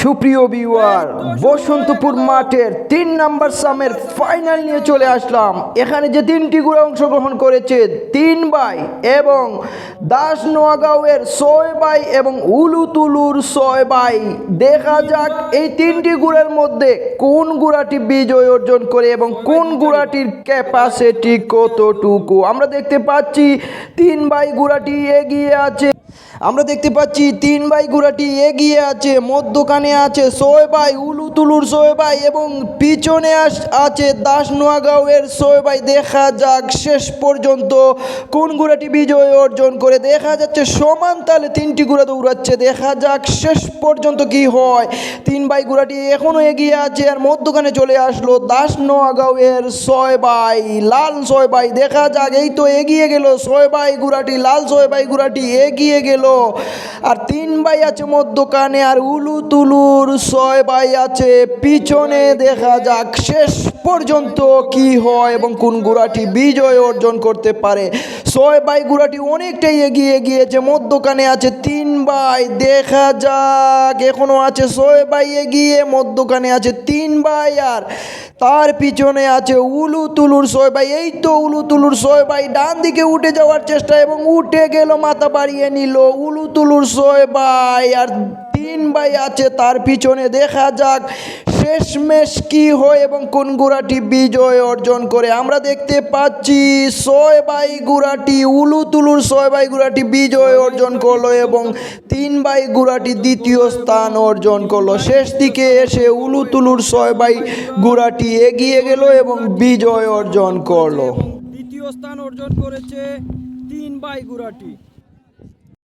সুপ্রিয় বিওয়ার বসন্তপুর মাঠের তিন নাম্বার সামের ফাইনাল নিয়ে চলে আসলাম। এখানে যে তিনটি গুড়া অংশগ্রহণ করেছে, তিন বাই এবং দাস নোয়াগাঁওয়ের ছয় বাই এবং উলুতুলুর ছয় বাই। দেখা যাক এই তিনটি গুড়ের মধ্যে কোন গুড়াটি বিজয় অর্জন করে এবং কোন গুড়াটির ক্যাপাসিটি কতটুকু। আমরা দেখতে পাচ্ছি, তিন বাই গুড়াটি এগিয়ে আছে। আমরা দেখতে পাচ্ছি তিন ভাই গুড়াটি এগিয়ে আছে, মধ্যখানে আছে সোয় ভাই উলু তুলুর সোয় ভাই এবং পিছনে আছে দাস নোয়াগাঁওয়ের সোয় ভাই। দেখা যাক শেষ পর্যন্ত কোন গুড়াটি বিজয় অর্জন করে। দেখা যাচ্ছে সমান তালে তিনটি গুড়া দৌড়াচ্ছে। দেখা যাক শেষ পর্যন্ত কি হয়। তিন ভাই গুড়াটি এখনও এগিয়ে আছে আর মধ্যখানে চলে আসলো দাস নোয়াগাঁওয়ের ছয় ভাই, লাল ছয় ভাই। দেখা যাক, এই তো এগিয়ে গেল ছয় ভাই গুড়াটি লাল ছয় ভাই গুড়াটি এগিয়ে গেল। আর তিন ভাই আছে মধ্যখানে, আর উলু তুলুর ছয় ভাই আছে। পিছনে দেখা যাক শেষ পর্যন্ত কি হয় এবং কোন গুড়াটি বিজয় অর্জন করতে পারে। ছয় ভাই গুড়াটি অনেকটাই এগিয়ে গিয়েছে, মধ্যখানে আছে তিন ভাই, দেখা যাক। এখনও আছে ছয় ভাই এগিয়ে, মধ্যখানে আছে তিন ভাই, আর তার পিছনে আছে উলু তুলুর ভাই এই তো উলু তুলুর ভাই ডান দিকে উঠে যাওয়ার চেষ্টা এবং উঠে গেল, মাথা বাড়িয়ে নিল উলু তুলুর ভাই আর তিন ভাই আছে, তার পিছনে দেখা যাক শেষমেশ কি হয় এবং কোন গুড়াটি বিজয় অর্জন করে। আমরা দেখতে পাচ্ছি ছয় বাই গুড়াটি উলু তুলুর ছয় বাই গুড়াটি বিজয় অর্জন করল এবং তিন বাই গুড়াটি দ্বিতীয় স্থান অর্জন করল। শেষ দিকে এসে উলু তুলুর ছয় বাই গুড়াটি এগিয়ে গেল এবং বিজয় অর্জন করল। দ্বিতীয় স্থান অর্জন করেছে তিন বাই গুড়াটি।